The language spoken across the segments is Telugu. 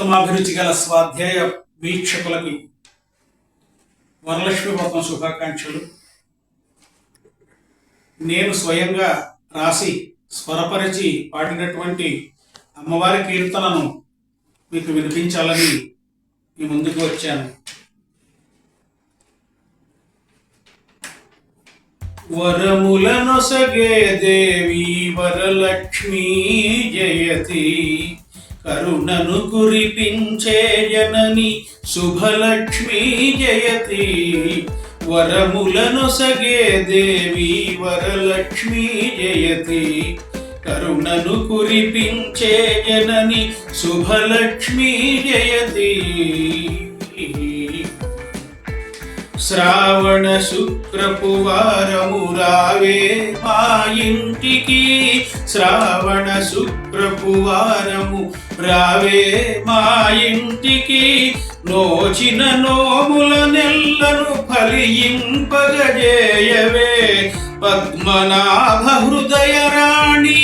ఉత్తమాభిరుచి గల స్వాధ్యాయ వీక్షకులకి వరలక్ష్మి వ్రతం శుభాకాంక్షలు. నేను స్వయంగా రాసి స్వరపరిచి పాడినటువంటి అమ్మవారి కీర్తనను మీకు వినిపించాలని మీ ముందుకు వచ్చాను. వరములనొసగే దేవి వరలక్ష్మీ జయతి కరుణను కురిపించేయనని శుభలక్ష్మీ జయతి. వరములనొసగే దేవి వరలక్ష్మీ జయతి. కరుణను కురిపించే జనని శుభలక్ష్మీ జయతి. శ్రావణ శుక్రపు రావే మా ఇంటికి. శ్రావణ శుక్రపువారము రావే మా ఇంటికి. నోచిన నోముల నెల్లను ఫలింపగజేయవే పద్మనాభ హృదయ రాణి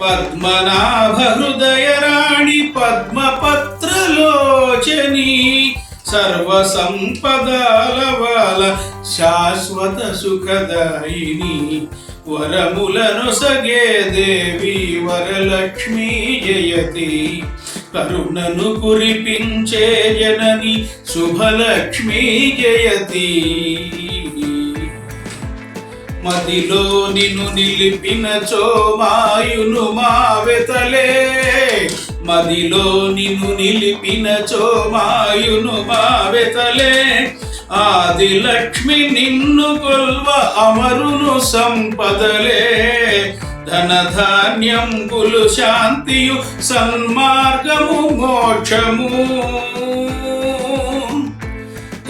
పద్మనాభ హృదయ రాణి పద్మపత్రలోచని. సర్వ సంపదల శాశ్వత సుఖదాయిని వరములను సగే దేవి వరలక్ష్మి జయతి. కరుణను కురిపించే జనని శుభలక్ష్మి జయతి. మదిలో నిన్ను నిలిపిన చోమాయును మా వెతలే. మదిలో నిన్ను నిలిపిన చోమాయును మా వెతలే ఆది లక్ష్మి నిన్ను కొల్వ అమరును సంపదలే. ధనధాన్యం కులు శాంతియు సన్మార్గము మోక్షము.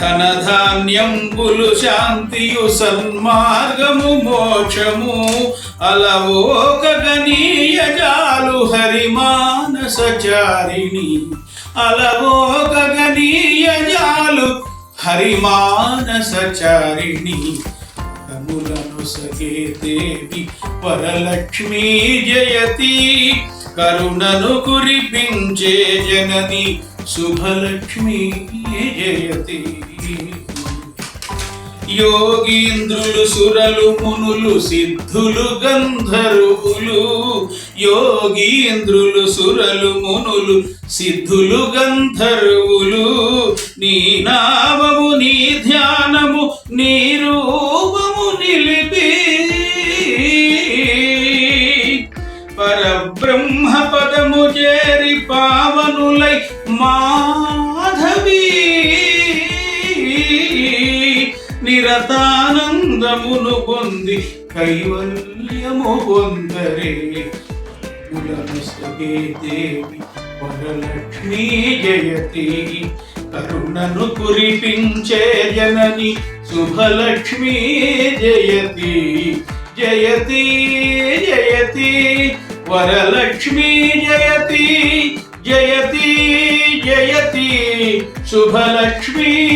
ధనధాన్యంబులు శాంతియు సన్మార్గము మోక్షము. అలవోక గనీయజాలు హరిమానసచారిణి అలవోక గనీయజాలు హరిమానసచారిణి కములను సగే దేవి వరలక్ష్మీ జయతి. కరుణను కురిపించే జనని శుభలక్ష్మీ జయతి. యోగీంద్రులు సురలు మునులు సిద్ధులు గంధర్వులు. యోగీంద్రులు సురలు మునులు సిద్ధులు గంధర్వులు. నీ నామము నీ ధ్యానము నీ రూపము నిలిపి. పరబ్రహ్మ పదము చేరి పావనులై మా నిరతానందమును పొంది కైవల్యము పొందరే. కులను దేవి వరలక్ష్మీ జయతి. కరుణను కురిపించే జనని శుభలక్ష్మీ జయతి. జయతి జయతి వరలక్ష్మీ జయతి. జయతి జయతి శుభలక్ష్మీ